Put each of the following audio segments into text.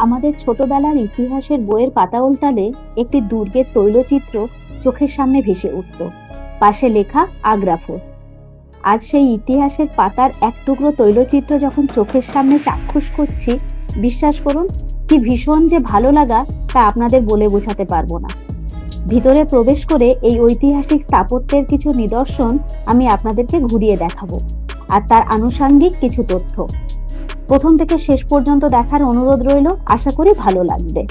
আমাদের ছোটবেলার ইতিহাসের বইয়ের পাতা উল্টালে একটি দুর্গের তৈলচিত্র চোখের সামনে ভেসে উঠত। পাশে লেখা, আগ্রা ফোর্ট। আজ সেই ইতিহাসের পাতার এক টুকরো তৈলচিত্র যখন চোখের সামনে চাক্ষুষ করছি, বিশ্বাস করুন, কি ভীষণ যে ভালো লাগা তা আপনাদের বলে বোঝাতে পারব না। ভিতরে প্রবেশ করে এই ঐতিহাসিক স্থাপত্যের কিছু নিদর্শন আমি আপনাদেরকে ঘুরিয়ে দেখাবো। আর তার আনুষাঙ্গিক কিছু তথ্য। প্রথম থেকে শেষ পর্যন্ত দেখার অনুরোধ রইল। আশা করি ভালো লাগবে।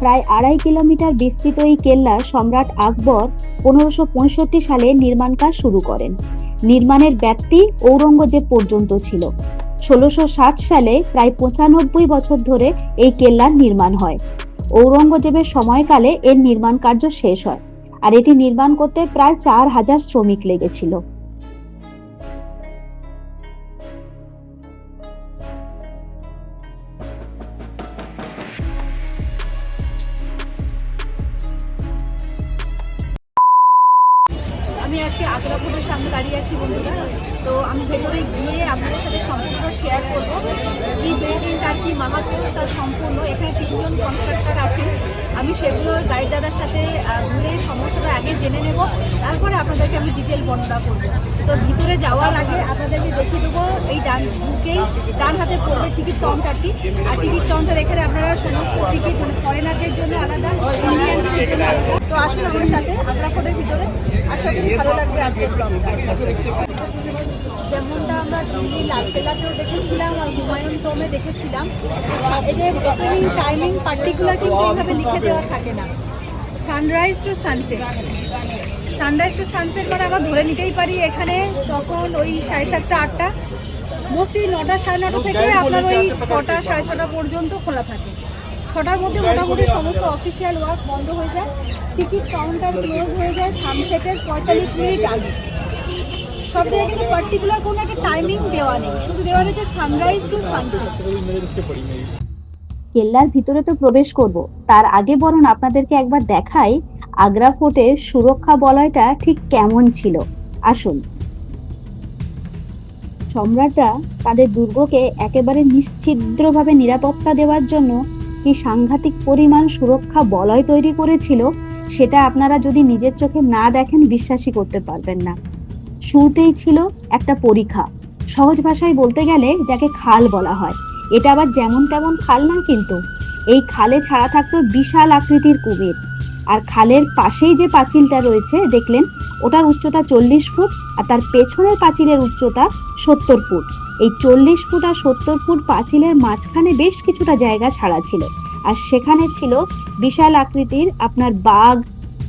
প্রায় আড়াই কিলোমিটার বিস্তৃত এই কেল্লা সম্রাট আকবর পনেরোশো সালে নির্মাণ কাজ শুরু করেন। নির্মাণের ব্যাপ্তি ঔরঙ্গজেব পর্যন্ত ছিল। ষোলোশো সালে প্রায় পঁচানব্বই বছর ধরে এই কেল্লার নির্মাণ হয়। ঔরঙ্গজেবের সময়কালে এর নির্মাণ কার্য শেষ হয়। আর এটি নির্মাণ করতে প্রায় চার হাজার শ্রমিক লেগেছিল। আমি সেগুলো গাইড দাদার সাথে ঘুরে সমস্তটা আগে জেনে নেব। তারপরে আপনাদেরকে আমি ডিটেল বর্ণনা করব। তো ভিতরে যাওয়ার আগে আপনাদেরকে দেখিয়ে দেবো। এই ডান ঢুকেই ডান হাতে পড়বে টিকিট কাউন্টারটি। আর টিকিট কাউন্টার এখানে আপনারা সমস্ত টিকিট মানে ফরেনারদের জন্য আলাদা, ইন্ডিয়ানদের জন্য আলাদা। তো আসুন আমার সাথে ফোর্টের ভিতরে। আশা করি ভালো লাগবে আজকের ব্লগটা। যেমনটা আমরা দিল্লি লালকেল্লাতেও দেখেছিলাম আর হুমায়ুন টোমে দেখেছিলাম এদের ওপেনিং টাইমিং পার্টিকুলার কিন্তু এইভাবে লিখে দেওয়া থাকে না। Sunrise to sunset sunrise to sunset মানে আমরা ধরে নিতেই পারি এখানে তখন ওই সাড়ে সাতটা আটটা। মোস্টলি নটা সাড়ে নটা থেকে আপনার ওই ছটা সাড়ে ছটা পর্যন্ত খোলা থাকে। ছটার মধ্যে মোটামুটি সমস্ত অফিসিয়াল ওয়ার্ক বন্ধ হয়ে যায়। টিকিট কাউন্টার ক্লোজ হয়ে যায়। সানসেটের পঁয়তাল্লিশ মিনিট আগে। সব জায়গায় কিন্তু পার্টিকুলার কোনো একটা টাইমিং দেওয়া নেই। শুধু দেওয়া রয়েছে সানরাইজ টু সানসেট কেল্লার ভিতরে তো প্রবেশ করব। তার আগে বরং আপনাদেরকে একবার দেখাই আগ্রা ফোর্টের সুরক্ষা বলয়টা ঠিক কেমন ছিল। আসুন। সম্রাটরা তাদের দুর্গকে একেবারে নিশ্ছিদ্রভাবে নিরাপত্তা দেওয়ার জন্য কি সাংঘাতিক পরিমাণ সুরক্ষা বলয় তৈরি করেছিল, সেটা আপনারা যদি নিজের চোখে না দেখেন, বিশ্বাসই করতে পারবেন না। শুরুতেই ছিল একটা পরীক্ষা। সহজ ভাষায় বলতে গেলে যাকে খাল বলা হয়। এটা আবার যেমন তেমন খাল না কিন্তু। এই খালে ছাড়া থাকতো বিশাল আকৃতির কুমির। আর খালের পাশেই যে পাঁচিলটা রয়েছে, দেখলেন, ওটার উচ্চতা চল্লিশ ফুট আর তার পেছনের পাঁচিলের উচ্চতা সত্তর ফুট। এই চল্লিশ ফুট আর সত্তর ফুট পাঁচিলের মাঝখানে বেশ কিছুটা জায়গা ছাড়া ছিল। আর সেখানে ছিল বিশাল আকৃতির আপনার বাঘ,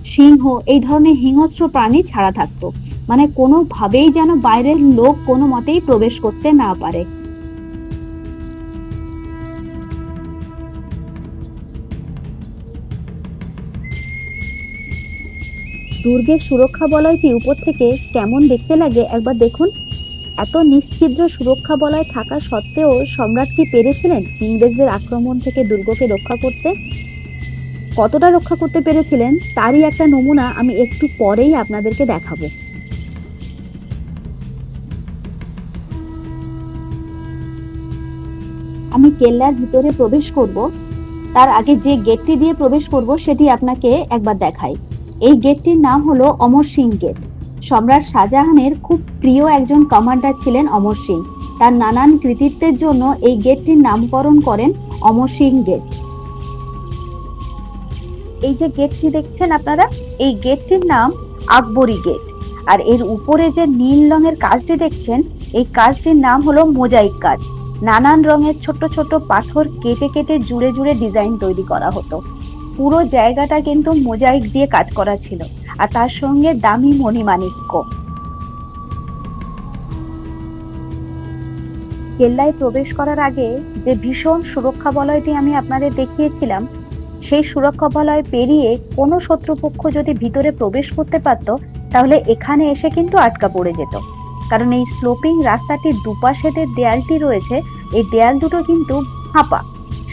সিংহ, এই ধরনের হিংস্র প্রাণী ছাড়া থাকতো। মানে কোনোভাবেই যেন বাইরের লোক কোনো মতেই প্রবেশ করতে না পারে। দুর্গের সুরক্ষা বলয়টি উপর থেকে কেমন দেখতে লাগে একবার দেখুন। এত নিশ্চিদ্র সুরক্ষা বলয় থাকা সত্ত্বেও সম্রাট কি পেরেছিলেন ইংরেজদের আক্রমণ থেকে দুর্গকে রক্ষা করতে? কতটা রক্ষা করতে পেরেছিলেন, তারই একটা নমুনা আমি একটু পরেই আপনাদেরকে দেখাবো। আমি কেল্লার ভিতরে প্রবেশ করব, তার আগে যে গেটটি দিয়ে প্রবেশ করব সেটি আপনাকে একবার দেখাই। এই গেটটির নাম হলো অমর সিং গেট। সম্রাট শাহজাহানের খুব প্রিয় একজন কমান্ডার ছিলেন অমর সিং। তার নানান কৃতিত্বের জন্য এই গেটটির নামকরণ করেন অমর সিং গেট। এই যে গেটটি দেখছেন আপনারা, এই গেটটির নাম আকবরী গেট। আর এর উপরে যে নীল রঙের কাজটি দেখছেন, এই কাজটির নাম হলো মোজাইক কাজ। নানান রঙের ছোট ছোট পাথর কেটে কেটে জুড়ে জুড়ে ডিজাইন তৈরি করা হতো। পুরো জায়গাটা কিন্তু মোজাইক দিয়ে কাজ করা ছিল, আর তার সঙ্গে দামি মণিমাণিক্য কেল্লায় প্রবেশ করার আগে যে ভীষণ সুরক্ষা বলয়টি আমি আপনাদের দেখিয়েছিলাম, সেই সুরক্ষা বলয় পেরিয়ে কোনো শত্রুপক্ষ যদি ভিতরে প্রবেশ করতে পারত, তাহলে এখানে এসে কিন্তু আটকা পড়ে যেত। কারণ এই স্লোপিং রাস্তাটির দুপাশে যে দেয়ালটি রয়েছে। এই দেয়াল দুটো কিন্তু ফাঁপা।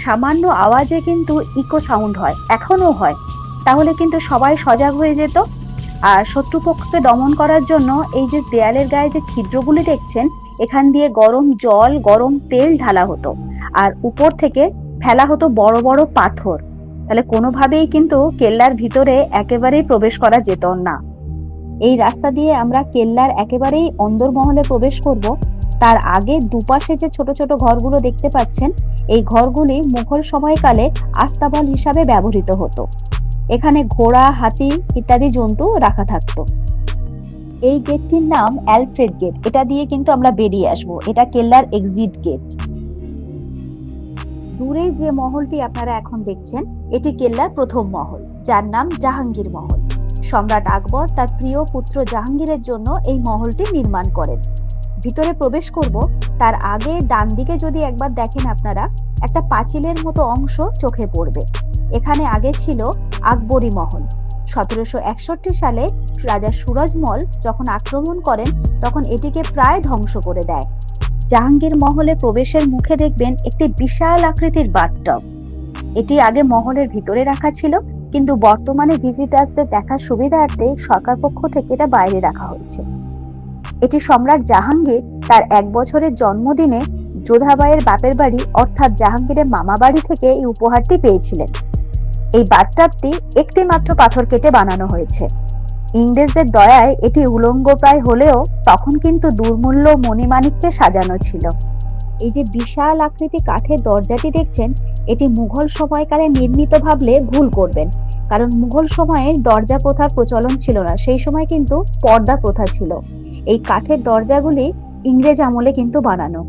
সামান্য আওয়াজে কিন্তু ইকো সাউন্ড হয়, এখনও হয়। তাহলে কিন্তু সবাই সজাগ হয়ে যেত। আর শত্রুপক্ষকে দমন করার জন্য এই যে দেয়ালের গায়ে যে ছিদ্রগুলি দেখছেন, এখান দিয়ে গরম জল, গরম তেল ঢালা হতো। আর উপর থেকে ফেলা হতো বড় বড় পাথর। তাহলে কোনোভাবেই কিন্তু কেল্লার ভিতরে একেবারেই প্রবেশ করা যেত না। এই রাস্তা দিয়ে আমরা কেল্লার একেবারেই অন্দরমহলে প্রবেশ করব। তার আগে দুপাশে যে ছোট ছোট ঘরগুলো দেখতে পাচ্ছেন, এই ঘরগুলি মুঘল সময়কালে আস্তাবল হিসাবে ব্যবহৃত হতো। এখানে ঘোড়া, হাতি ইত্যাদি জন্তু রাখা থাকতো। এই গেটটির নাম অ্যালফ্রেড গেট। এটা দিয়ে কিন্তু আমরা বেরিয়ে আসব। এটা কেল্লার এক্সিট গেট। দূরে যে মহলটি আপনারা এখন দেখছেন, এটি কেল্লার প্রথম মহল, যার নাম জাহাঙ্গীর মহল। সম্রাট আকবর তার প্রিয় পুত্র জাহাঙ্গীরের জন্য এই মহলটি নির্মাণ করেন। ভিতরে প্রবেশ করব, তার আগে ডান দিকে যদি একবার দেখেন আপনারা, একটা পাঁচিলের মতো অংশ চোখে পড়বে। এখানে আগে ছিল আকবরী মহল। সতেরোশো একষট্টি সালে রাজা সুরজমল যখন আক্রমণ করেন, তখন এটিকে প্রায় ধ্বংস করে দেয়। জাহাঙ্গীর মহলে প্রবেশের মুখে দেখবেন একটি বিশাল আকৃতির বাথটব। এটি আগে মহলের ভিতরে রাখা ছিল কিন্তু বর্তমানে ভিজিটার্সদের দেখার সুবিধার্থে সরকার পক্ষ থেকে এটা বাইরে রাখা হয়েছে। এটি সম্রাট জাহাঙ্গীর তার এক বছরের জন্মদিনে যোধাবাইয়ের বাপের বাড়ি অর্থাৎ জাহাঙ্গীরের মামা বাড়ি থেকে এই উপহারটি পেয়েছিলেন। এই বাথটাবটি একটি মাত্র পাথর কেটে বানানো হয়েছে। ইংরেজদের দয়ায় এটি উলঙ্গ প্রায় হলেও তখন কিন্তু দুর্মূল্য মণিমাণিক্যে সাজানো ছিল। এই যে বিশাল আকৃতি কাঠের দরজাটি দেখছেন, এটি মুঘল সময়কালে নির্মিত ভাবলে ভুল করবেন। কারণ মুঘল সময়ে দরজা প্রথার প্রচলন ছিল না, সেই সময় কিন্তু পর্দা প্রথা ছিল। এই কাঠের দরজাগুলি ইংরেজ আমলে কিন্তু বানানো।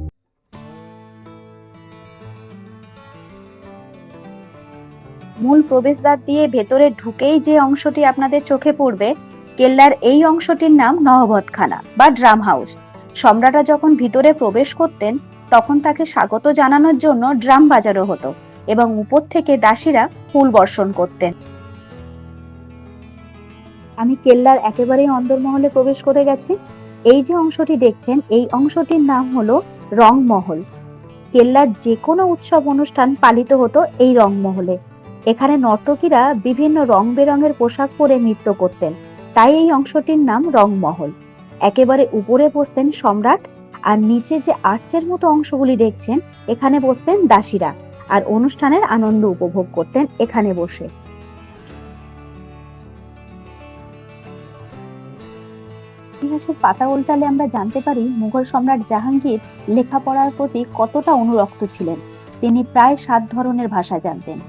মূল প্রবেশদ্বার দিয়ে ভেতরে ঢুকেই যে অংশটি আপনাদের চোখে পড়বে, কেল্লার এই অংশটির নাম নহবতখানা বা ড্রাম হাউস। সম্রাটরা যখন ভিতরে প্রবেশ করতেন তখন তাকে স্বাগত জানানোর জন্য ড্রাম বাজানো হতো এবং উপর থেকে দাসীরা ফুল বর্ষণ করতেন। আমি কেল্লার একেবারেই অন্দরমহলে প্রবেশ করে গেছি। এই যে অংশটি দেখছেন, এই অংশটির নাম হলো রংমহল। কেল্লার যে কোনো উৎসব অনুষ্ঠান পালিত হতো এই রংমহলে। এখানে নর্তকীরা বিভিন্ন রং বেরঙের পোশাক পরে নৃত্য করতেন। তাই এই অংশটির নাম রংমহল। একেবারে উপরে বসতেন সম্রাট আর নিচে যে আর্চের মতো অংশগুলি দেখছেন, এখানে বসতেন দাসীরা আর অনুষ্ঠানের আনন্দ উপভোগ করতেন এখানে বসে। ইতিহাসের পাতা উল্টালে আমরা জানতে পারি মুঘল সম্রাট জাহাঙ্গীর লেখাপড়ার প্রতি কতটা অনুরক্ত ছিলেন। তিনি প্রায় সাত ধরনের ভাষা জানতেন।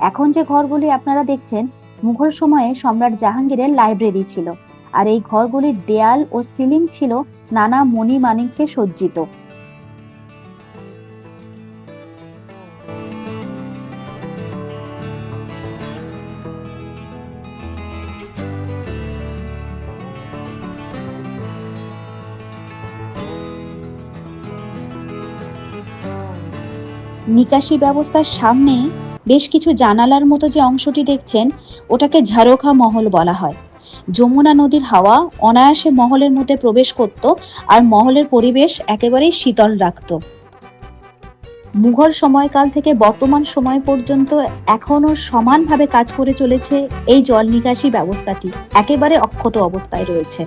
এখন যে ঘরগুলি আপনারা দেখছেন, মুঘল সময়ে সম্রাট জাহাঙ্গীরের লাইব্রেরি ছিল। আর এই ঘরগুলির দেয়াল ও সিলিং ছিল নানা মণি মানিককে সজ্জিত। নিকাশি ব্যবস্থার সামনে বেশ কিছু জানালার মতো যে অংশটি দেখছেন, ওটাকে ঝারোখা মহল বলা হয়। যমুনা নদীর হাওয়া অনায়াসে মহলের মধ্যে প্রবেশ করত আর মহলের পরিবেশ একেবারেই শীতল রাখত। মুঘল সময়কাল থেকে বর্তমান সময় পর্যন্ত এখনও সমানভাবে কাজ করে চলেছে এই জল নিকাশি ব্যবস্থাটি। একেবারে অক্ষত অবস্থায় রয়েছে।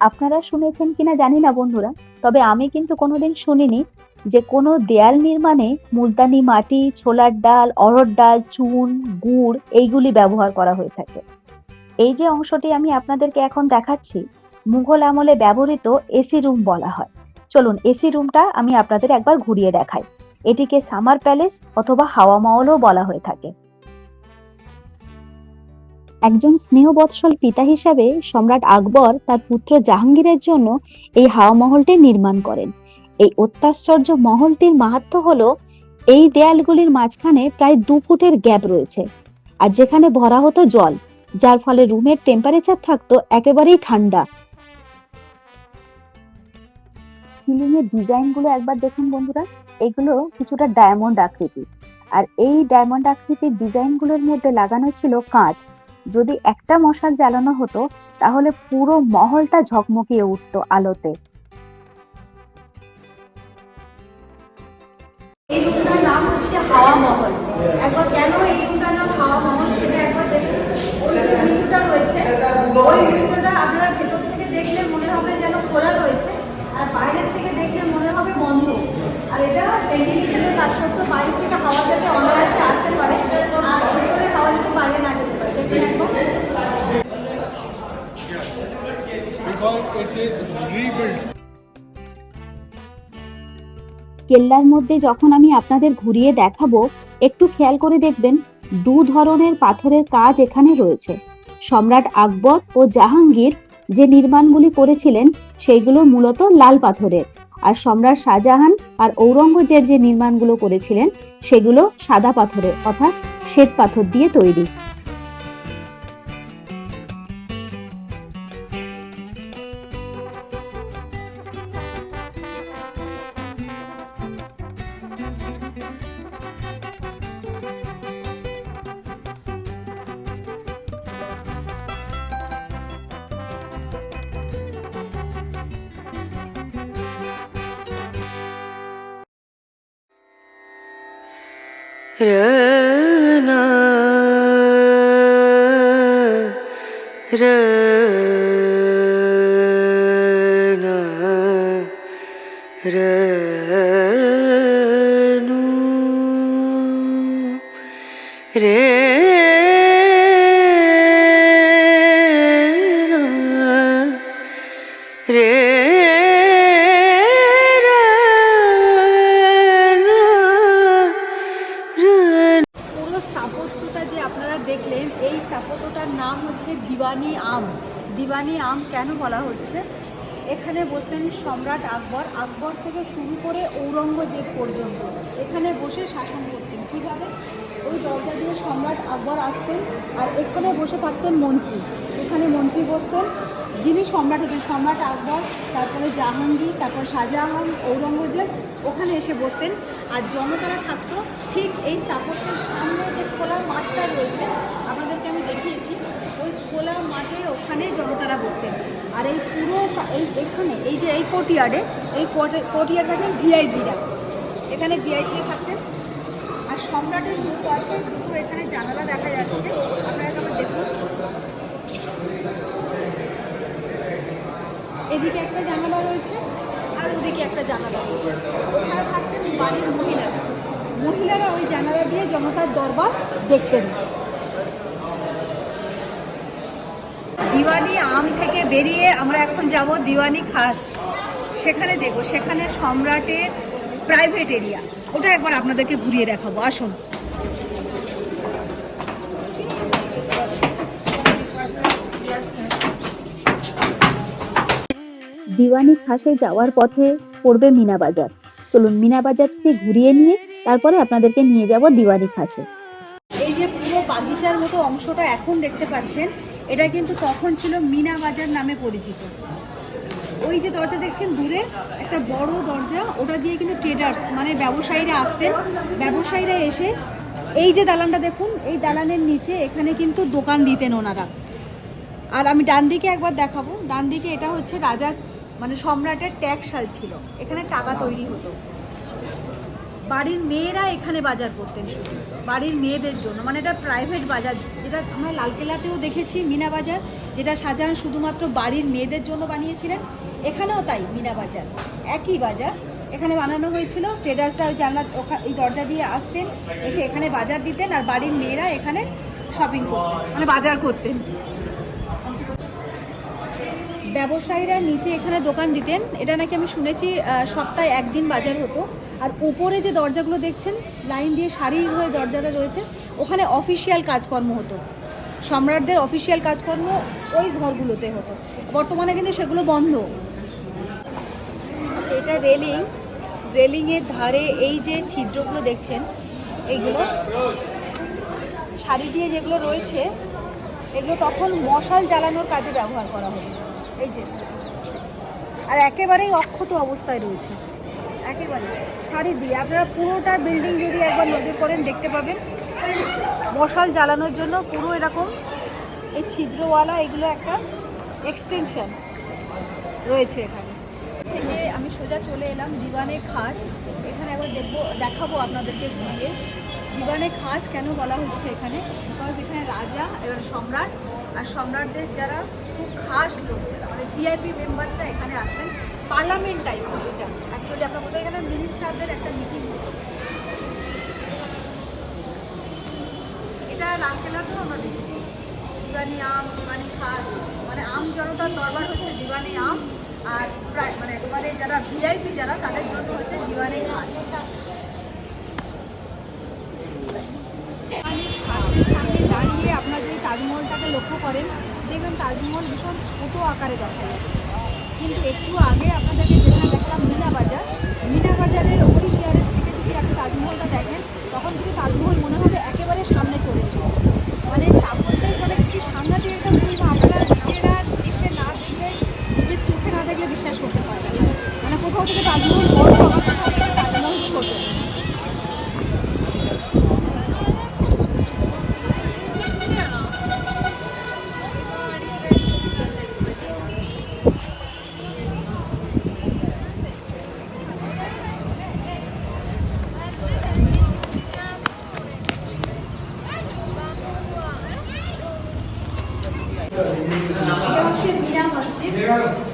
আপনারা শুনেছেন কিনা জানি না বন্ধুরা, তবে আমি কিন্তু কোনোদিন শুনিনি। যে কোনো দেয়াল নির্মাণে মুলতানি মাটি, ছোলার ডাল অরহর ডাল, চুন, গুড় এইগুলি ব্যবহার করা হয়ে থাকে। এই যে অংশটি আমি আপনাদেরকে এখন দেখাচ্ছি, মুঘল আমলে ব্যবহৃত এসি রুম বলা হয়। চলুন, এসি রুমটা আমি আপনাদের একবার ঘুরিয়ে দেখাই। এটিকে সামার প্যালেস অথবা হাওয়া মহলও বলা হয়ে থাকে। একজন স্নেহবৎসল পিতা হিসাবে সম্রাট আকবর তার পুত্র জাহাঙ্গীরের জন্য এই হাওয়া মহলটি নির্মাণ করেন। এই অত্যাশ্চর্য মহলটির মাহাত্ম হলো, এই দেয়ালগুলির মাঝখানে প্রায় দু ফুটের গ্যাপ রয়েছে আর যেখানে ভরা হতো জল, যার ফলে রুমের টেম্পারেচার থাকতো একেবারেই ঠান্ডা। সিলিং এর ডিজাইনগুলো একবার দেখুন বন্ধুরা, এগুলো কিছুটা ডায়মন্ড আকৃতি আর এই ডায়মন্ড আকৃতির ডিজাইনগুলোর মধ্যে লাগানো ছিল কাঁচ। যদি একটা মশাল জ্বালানো হতো, তাহলে পুরো মহলটা ঝকমকিয়ে উঠতো আলোতে। এই রুমটার নাম হচ্ছে হাওয়া মহল। একবার কেন এই রুমটার নাম হাওয়া মহল সেটা একবার দেখুন। ওই যে উইন্ডোটা রয়েছে, ওই উইন্ডোটা আপনারা ভেতর থেকে দেখলে মনে হবে যেন খোলা রয়েছে, আর বাইরের থেকে দেখলে মনে হবে বন্ধ। আর এটা ভেন্টিলেশনের কাজ করতো, বাইরে থেকে হাওয়া যাতে অনায়াসে আসতে পারে, আর ভেতরে হাওয়া যাতে বাইরে না যেতে পারে। দেখুন একবার। Because it is rebuilt. কেল্লার মধ্যে যখন আমি আপনাদের ঘুরিয়ে দেখাবো, একটু খেয়াল করে দেখবেন, দু ধরনের পাথরের কাজ এখানে রয়েছে। সম্রাট আকবর ও জাহাঙ্গীর যে নির্মাণগুলি করেছিলেন, সেইগুলো মূলত লাল পাথরের। আর সম্রাট শাহজাহান আর ঔরঙ্গজেব যে নির্মাণগুলো করেছিলেন, সেগুলো সাদা পাথরের, অর্থাৎ শ্বেত পাথর দিয়ে তৈরি। ु रे শুরু করে ঔরঙ্গজেব পর্যন্ত। এখানে বসে শাসন করতেন। কীভাবে? ওই দরজা দিয়ে সম্রাট আকবর আসতেন আর এখানে বসে থাকতেন মন্ত্রী। এখানে মন্ত্রী বসতেন, যিনি সম্রাট হতেন। সম্রাট আকবর, তারপরে জাহাঙ্গীর, তারপর শাহজাহান, ঔরঙ্গজেব, ওখানে এসে বসতেন। আর জনতারা থাকতো ঠিক এই স্থাপত্যের সামনে যে খোলা মাঠটা রয়েছে, আপনাদেরকে আমি দেখিয়েছি, ওই খোলা মাঠে ওখানে জনতারা বসতেন। আর এই পুরো এই এখানে, এই যে এই কোর্টিয়ার্ডে এই কোর্টিয়ার্ড থাকেন ভিআইপিরা এখানে ভিআইপি থাকতেন আর সম্রাটের দু পাশে দুটো এখানে জানালা দেখা যাচ্ছে। আপনারা একবার দেখুন। এদিকে একটা জানালা রয়েছে, আর ওদিকে একটা জানালা রয়েছে। ওখানে থাকতেন বাড়ির মহিলারা। মহিলারা ওই জানালা দিয়ে জনতার দরবার দেখতেন। দিওয়ানি আম থেকে বেরিয়ে আমরা এখন যাব দিওয়ানি খাস। সেখানে দেখব সেখানে সম্রাটের প্রাইভেট এরিয়া ওটা একবার আপনাদেরকে ঘুরিয়ে দেখাবো আসুন। দিওয়ানি খাসে যাওয়ার পথে পড়বে মিনা বাজার। চলুন মিনা বাজারকে ঘুরিয়ে নিয়ে তারপরে আপনাদেরকে নিয়ে যাব দিওয়ানি খাসে। এই যে পুরো বাগিচার মতো অংশটা এখন দেখতে পাচ্ছেন এটা কিন্তু তখন ছিল মিনা বাজার নামে পরিচিত। ওই যে দরজা দেখছেন দূরে, একটা বড় দরজা, ওটা দিয়ে কিন্তু ট্রেডার্স মানে ব্যবসায়ীরা আসতেন। ব্যবসায়ীরা এসে, এই যে দালানটা দেখুন, এই দালানের নিচে এখানে কিন্তু দোকান দিতেন ওনারা। আর আমি ডান দিকে একবার দেখাবো। ডান দিকে এটা হচ্ছে রাজার মানে সম্রাটের ট্যাক্সাল ছিল। এখানে টাকা তৈরি হতো। বাড়ির মেয়েরা এখানে বাজার করতেন শুধু। বাড়ির মেয়েদের জন্য মানে এটা প্রাইভেট বাজার যেটা আমরা লালকেল্লাতেও দেখেছি, মিনা বাজার, যেটা শাহজাহান শুধুমাত্র বাড়ির মেয়েদের জন্য বানিয়েছিলেন। এখানেও তাই, মিনা বাজার। একই বাজার। এখানে বানানো হয়েছিল ট্রেডার্সরা ওই জানলা এই দরজা দিয়ে আসতেন, এসে এখানে বাজার দিতেন, আর বাড়ির মেয়েরা এখানে শপিং করতেন মানে বাজার করতেন। ব্যবসায়ীরা নিচে এখানে দোকান দিতেন। এটা নাকি আমি শুনেছি সপ্তাহে একদিন বাজার হতো। আর উপরে যে দরজাগুলো দেখছেন, লাইন দিয়ে সারি হয়ে দরজাটা রয়েছে ওখানে অফিসিয়াল কাজকর্ম হতো। সম্রাটদের অফিসিয়াল কাজকর্ম ওই ঘরগুলোতে হতো। বর্তমানে কিন্তু সেগুলো বন্ধ। আচ্ছা এটা রেলিং। রেলিংয়ের ধারে এই যে ছিদ্রগুলো দেখছেন, এইগুলো শাড়ি দিয়ে যেগুলো রয়েছে, এগুলো তখন মশাল জ্বালানোর কাজে ব্যবহার করা হতো। এই যে, আর একেবারেই অক্ষত অবস্থায় রয়েছে। একেবারে শাড়ি দিয়ে। আপনারা পুরোটা বিল্ডিং যদি একবার নজর করেন, দেখতে পাবেন। মশাল জ্বালানোর জন্য পুরো এরকম এই ছিদ্রওয়ালা, এগুলো একটা এক্সটেনশন রয়েছে এখানে। থেকে আমি সোজা চলে এলাম দিওয়ানে খাস। এখানে একবার দেখব, দেখাবো আপনাদেরকে ঘুরিয়ে। দিওয়ানে খাস কেন বলা হচ্ছে এখানে? বিকজ এখানে রাজা এবার সম্রাট, আর সম্রাটদের যারা খুব খাস লোক, যারা মানে ভিআইপি মেম্বার্সরা এখানে আসতেন। পার্লামেন্ট টাইপ এটা। অ্যাকচুয়ালি আপনার বোধহয় এখানে মিনিস্টারদের একটা মিটিং হতো এটা লালকেল্লাতেও আমরা দেখেছি। দিওয়ানি আম দিওয়ানি খাস মানে আম জনতার দরবার হচ্ছে দিওয়ানি আম। আর প্রায় মানে একেবারে যারা ভিআইপি যারা, তাদের জন্য হচ্ছে দিওয়ানি খাস। খাসের সামনে দাঁড়িয়ে আপনারা যদি তাজমহলটাকে লক্ষ্য করেন, দেখবেন তাজমহল ভীষণ ছোট আকারে দেখা যাচ্ছে। কিন্তু একটু আগে আপনাদেরকে যেখানে দেখলাম মিনা বাজার, মিনা বাজারের ওই ইয়ারের থেকে যদি আপনি তাজমহলটা দেখেন তখন থেকে তাজমহল মনে হবে একেবারে সামনে চলে এসেছে। মানে স্থাপত্যের মানে কি সাংঘাতিক একটা বলব আপনারা নিজেরা এসে না দেখলে, নিজের চোখে না দেখলে বিশ্বাস করতে পারবেন মানে কোথাও থেকে তাজমহল বড়, আমার কোথাও থেকে তাজমহল ছোট এটা হচ্ছে মীরা মসজিদ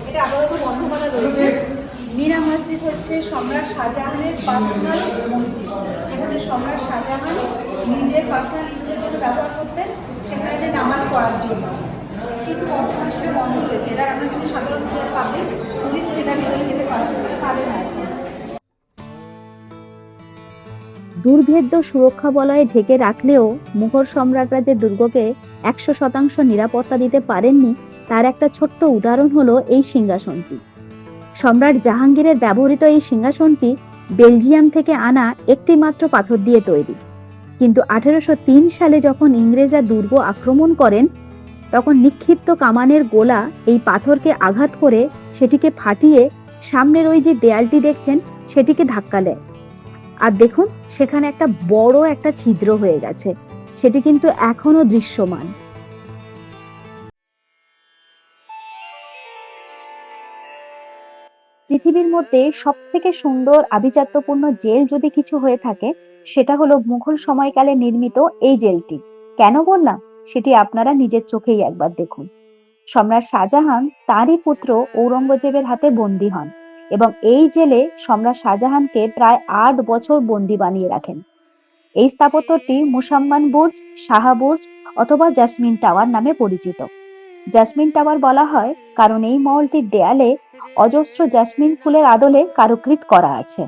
এটা আপাতত বন্ধ করা রয়েছে মীরা মসজিদ হচ্ছে সম্রাট শাহজাহানের পার্সোনাল মসজিদ, যেখানে সম্রাট শাহজাহান নিজের পার্সোনাল ইউজের জন্য ব্যবহার করতেন, সেখানে নামাজ পড়ার জন্য। কিন্তু বর্তমানে সেটা বন্ধ রয়েছে এটা আমরা কিন্তু সাধারণ পাবলিক পুলিশ সেটা ভিতরে যেতে পারে না। দুর্ভেদ্য সুরক্ষা বলয়ে ঢেকে রাখলেও মুঘল সম্রাটরা যে দুর্গকে একশো শতাংশ নিরাপত্তা দিতে পারেননি, তার একটা ছোট্ট উদাহরণ হলো এই সিংহাসনটি। সম্রাট জাহাঙ্গীরের ব্যবহৃত এই সিংহাসনটি বেলজিয়াম থেকে আনা একটি মাত্র পাথর দিয়ে তৈরি। কিন্তু আঠেরোশো সালে যখন ইংরেজরা দুর্গ আক্রমণ করেন, তখন নিক্ষিপ্ত কামানের গোলা এই পাথরকে আঘাত করে সেটিকে ফাটিয়ে সামনের ওই যে দেয়ালটি দেখছেন, সেটিকে ধাক্কা দেয়। আর দেখুন, সেখানে একটা বড় একটা ছিদ্র হয়ে গেছে। সেটি কিন্তু এখনও দৃশ্যমান। পৃথিবীর মধ্যে সব থেকে সুন্দর আভিজাত্যপূর্ণ জেল যদি কিছু হয়ে থাকে, সেটা হলো মুঘল সময়কালে নির্মিত এই জেলটি। কেন বললাম? সেটি আপনারা নিজের চোখেই একবার দেখুন। সম্রাট শাহজাহান তারই পুত্র ঔরঙ্গজেবের হাতে বন্দী হন এবং এই জেলে সম্রাট শাহজাহানকে প্রায় আট বছর বন্দি বানিয়ে রাখেন। এই স্থাপত্যটি মুসাম্মান বুর্জ, শাহা বুর্জ অথবা জাসমিন টাওয়ার নামে পরিচিত। জাসমিন টাওয়ার বলা হয় কারণ এই মহলটির দেয়ালে অজস্র জাসমিন ফুলের আদলে কারুকৃত করা আছে।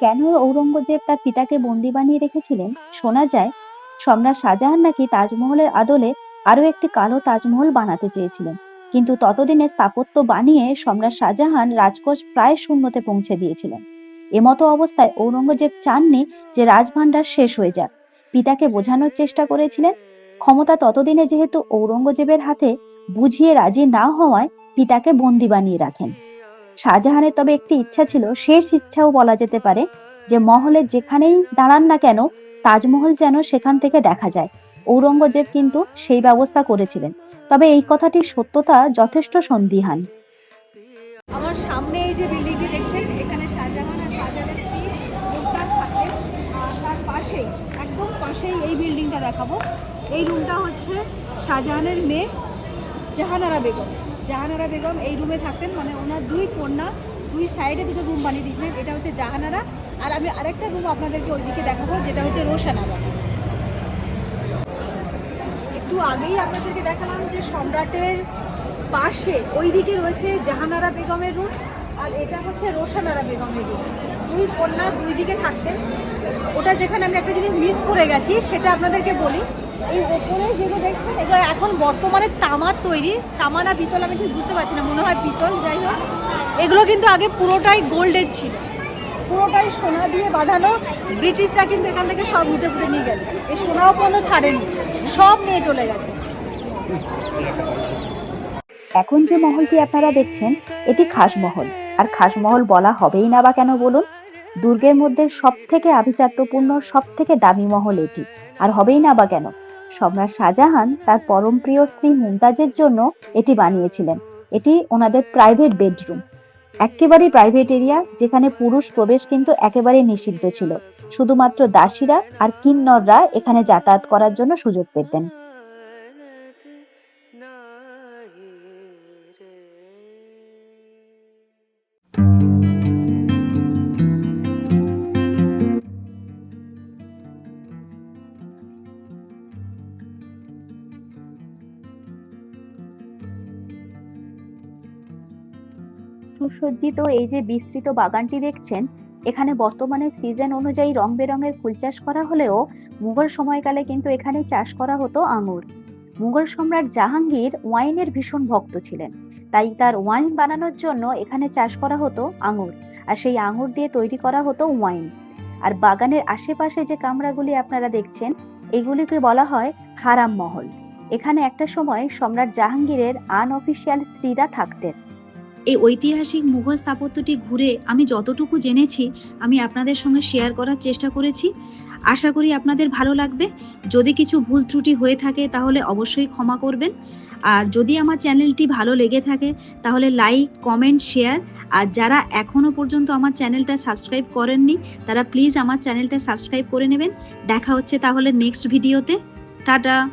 কেন ঔরঙ্গজেব তার পিতাকে বন্দি বানিয়ে রেখেছিলেন? শোনা যায়, সম্রাট শাহজাহান নাকি তাজমহলের আদলে আরও একটি কালো তাজমহল বানাতে চেয়েছিলেন। কিন্তু ততদিনে স্থাপত্য বানিয়ে সম্রাট শাহজাহান রাজকোষ প্রায় শূন্যতে পৌঁছে দিয়েছিলেন। এমতো অবস্থায় ঔরঙ্গজেব চাননি যে রাজভান্ডার শেষ হয়ে যাক। পিতাকে বোঝানোর চেষ্টা করেছিলেন ক্ষমতা ততদিনে যেহেতু ঔরঙ্গজেবের হাতে বুঝিয়ে রাজি না হওয়ায় পিতাকে বন্দি বানিয়ে রাখেন। শাহজাহানের তবে একটি ইচ্ছা ছিল, শেষ ইচ্ছাও বলা যেতে পারে যে, মহলে যেখানেই দাঁড়ান না কেন, তাজমহল যেন সেখান থেকে দেখা যায়। ঔরঙ্গজেব কিন্তু সেই ব্যবস্থা করেছিলেন। তবে এই কথাটির সত্যতা যথেষ্ট সন্দিহান। আমার সামনে এই যে বিল্ডিংটি দেখছেন, এখানে শাহজাহান আর শাহজাহানের স্ত্রী মুমতাজ থাকতেন আর তার পাশেই, একদম পাশেই এই বিল্ডিংটা দেখাবো। এই রুমটা হচ্ছে শাহজাহানের মেয়ে জাহানারা বেগম। জাহানারা বেগম এই রুমে থাকতেন মানে ওনার দুই কন্যা, দুই সাইডে দুটো রুম বানিয়ে দিয়েছিলেন। এটা হচ্ছে জাহানারা। আর আমি আরেকটা রুম আপনাদেরকে ওইদিকে দেখাবো, যেটা হচ্ছে রোশানারা। একটু আগেই আপনাদেরকে দেখালাম যে সম্রাটের পাশে, ওইদিকে রয়েছে জাহানারা বেগমের রুম আর এটা হচ্ছে রোশানারা বেগমের রুম দুই কন্যা দুই দিকে থাকতেন। ওটা যেখানে আমি একটা জিনিস মিস করে গেছি, সেটা আপনাদেরকে বলি। এই যেগুলো দেখছেন, এগুলো এখন বর্তমানে তামার তৈরি। তামা না পিতল, আমি ঠিক বুঝতে পারছি না, মনে হয় পিতল, যাই হোক। এগুলো কিন্তু আগে পুরোটাই গোল্ডের ছিল। পুরোটাই সোনা দিয়ে বাঁধানো। ব্রিটিশরা কিন্তু এখান থেকে সব লুটে ফুটে নিয়ে গেছে। এই সোনাও পর্যন্ত ছাড়েনি। সব নিয়ে চলে গেছে। এখন যে মহলটি আপনারা দেখছেন, এটি খাসমহল। আর খাসমহল বলা হবেই না বা কেন বলুন? দুর্গের মধ্যে সব থেকে আভিজাত্যপূর্ণ সব থেকে দামি মহল এটি। আর হবেই না বা কেন? সম্রাট শাহজাহান তার পরম প্রিয় স্ত্রী মুমতাজের জন্য এটি বানিয়েছিলেন। এটি ওনাদের প্রাইভেট বেডরুম একেবারে প্রাইভেট এরিয়া যেখানে পুরুষ প্রবেশ কিন্তু একেবারে নিষিদ্ধ ছিল। শুধুমাত্র দাসীরা আর কিন্নররা এখানে যাতায়াত করার জন্য সুযোগ পেতেন। সুসজ্জিত এই যে বিস্তৃত বাগানটি দেখছেন, এখানে বর্তমানে সিজন অনুযায়ী রং বেরঙের ফুল চাষ করা হলেও মুঘল সময়কালে কিন্তু এখানে চাষ করা হতো আঙুর। মুঘল সম্রাট জাহাঙ্গীর ওয়াইনের ভীষণ ভক্ত ছিলেন, তাই তার ওয়াইন বানানোর জন্য এখানে চাষ করা হতো আঙুর, আর সেই আঙুর দিয়ে তৈরি করা হতো ওয়াইন। আর বাগানের আশেপাশে যে কামরাগুলি আপনারা দেখছেন, এগুলিকে বলা হয় হারাম মহল। এখানে একটা সময় সম্রাট জাহাঙ্গীরের আনঅফিসিয়াল স্ত্রীরা থাকতেন। এই ঐতিহাসিক মুঘল স্থাপত্যটি ঘুরে আমি যতটুকু জেনেছি, আমি আপনাদের সঙ্গে শেয়ার করার চেষ্টা করেছি। আশা করি আপনাদের ভালো লাগবে। যদি কিছু ভুল ত্রুটি হয়ে থাকে, তাহলে অবশ্যই ক্ষমা করবেন। আর যদি আমার চ্যানেলটি ভালো লেগে থাকে, তাহলে লাইক কমেন্ট শেয়ার আর যারা এখনও পর্যন্ত আমার চ্যানেলটা সাবস্ক্রাইব করেননি, তারা প্লিজ আমার চ্যানেলটা সাবস্ক্রাইব করে নেবেন। দেখা হচ্ছে তাহলে নেক্সট ভিডিওতে টাটা!